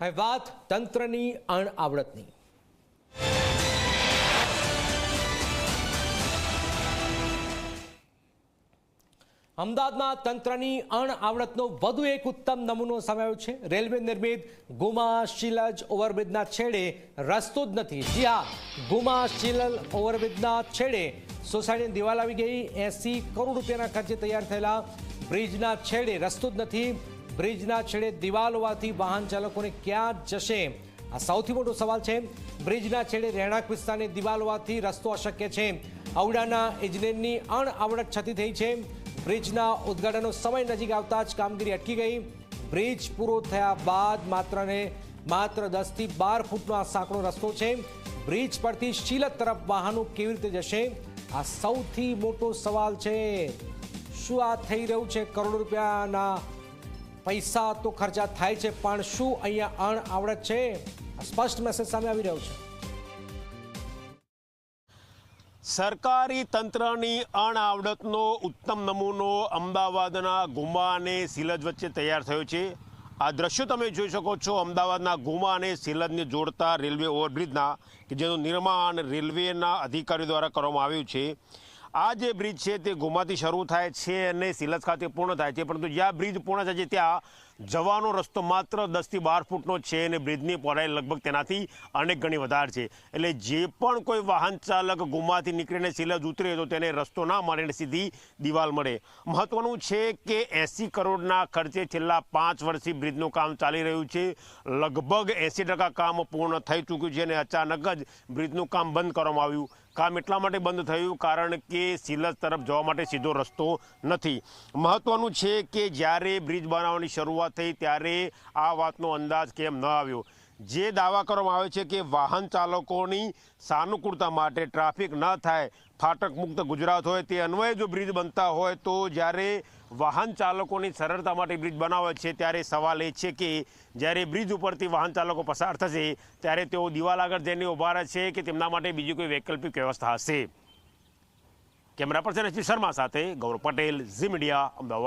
હવે વાત તંત્રની અણઆવડતની. અમદાવાદમાં તંત્રની અણઆવડતનો વધુ એક ઉત્તમ નમૂનો સમાયો છે. રેલવે નિર્મિત ગુમા શિલજ ઓવરબ્રિજના છેડે રસ્તો જ નથી. જી હા ગુમા શિલલ ઓવરબ્રિજના છેડે સોસાયટીની દિવાલ આવી ગઈ. એસી કરોડ રૂપિયાના ખર્ચે તૈયાર થયેલા બ્રિજના છેડે રસ્તો જ નથી. બ્રિજના છેડે દિવાલ હોવાથી વાહન ચાલકોને ક્યાં જશે? આ સૌથી મોટો સવાલ છે. બ્રિજના છેડે રહેણાંક વિસ્તારની દિવાલ હોવાથી રસ્તો અશક્ય છે. અવડાના ઇજનેરની અણઆવડત છતી થઈ છે. બ્રિજના ઉદ્ઘાટનનો સમય નજીક આવતા જ કામગીરી અટકી ગઈ. બ્રિજ પૂરો થયા બાદ માત્રને માત્ર દસથી બાર ફૂટનો આ સાંકડો રસ્તો છે. બ્રિજ પરથી શીલત તરફ વાહનો કેવી રીતે જશે? આ સૌથી મોટો સવાલ છે. શું આ થઈ રહ્યું છે? કરોડો રૂપિયાના પૈસા તો ખર્ચા થાય છે, પણ શું અહીંયા અણઆવડત છે? સ્પષ્ટ મેસેજ સામે આવી રહ્યો છે. સરકારી તંત્રની અણઆવડતનો ઉત્તમ નમૂનો અમદાવાદના ગુમા અને સિલજ વચ્ચે તૈયાર થયો છે. આ દ્રશ્યો તમે જોઈ શકો છો, અમદાવાદના ગુમા અને સિલજને જોડતા રેલવે ઓવરબ્રિજના કે જેનું નિર્માણ રેલવેના અધિકારીઓ દ્વારા કરવામાં આવ્યું છે. આ જે બ્રિજ છે તે ગોમાથી શરૂ થાય છે અને સિલસ ખાતે પૂર્ણ થાય છે, પરંતુ જ્યાં બ્રિજ પૂર્ણ થાય છે, ત્યાં જવાનો રસ્તો માત્ર દસથી બાર ફૂટનો છે અને બ્રિજની પહોળાઈ લગભગ તેનાથી અનેક ગણી વધારે છે. એટલે જે પણ કોઈ વાહન ચાલક ગુમાથી નીકળીને સિલજ ઉતરે તો તેને રસ્તો ના મળે સીધી દિવાલ મળે. મહત્વનું છે કે એંસી કરોડના ખર્ચે છેલ્લા પાંચ વર્ષથી બ્રિજનું કામ ચાલી રહ્યું છે. લગભગ એંસી ટકા કામ પૂર્ણ થઈ ચૂક્યું છે અને અચાનક જ બ્રિજનું કામ બંધ કરવામાં આવ્યું. કામ એટલા માટે બંધ થયું કારણ કે સિલજ તરફ જવા માટે સીધો રસ્તો નથી. મહત્વનું છે કે જ્યારે બ્રિજ બનાવવાની શરૂઆત થઈ ત્યારે આ વાતનો અંદાજ કેમ ન આવ્યો? જે દાવા કરવામાં આવે છે કે વાહન ચાલકોની સાનુકૂળતા માટે ટ્રાફિક ન થાય, ફાટક મુક્ત ગુજરાત હોય, તે અન્વયે જો બ્રિજ બનતા હોય તો જ્યારે વાહન ચાલકોની સરળતા માટે બ્રિજ બનાવે છે, ત્યારે સવાલ એ છે કે જ્યારે બ્રિજ ઉપરથી વાહન ચાલકો પસાર થશે, ત્યારે તેઓ દિવાલ આગળ જઈને ઊભા રહેશે કે તેમના માટે બીજી કોઈ વૈકલ્પિક વ્યવસ્થા હશે? કેમેરા પર્સન એચ શર્મા સાથે ગૌરવ પટેલ, ઝી મીડિયા, અમદાવાદ.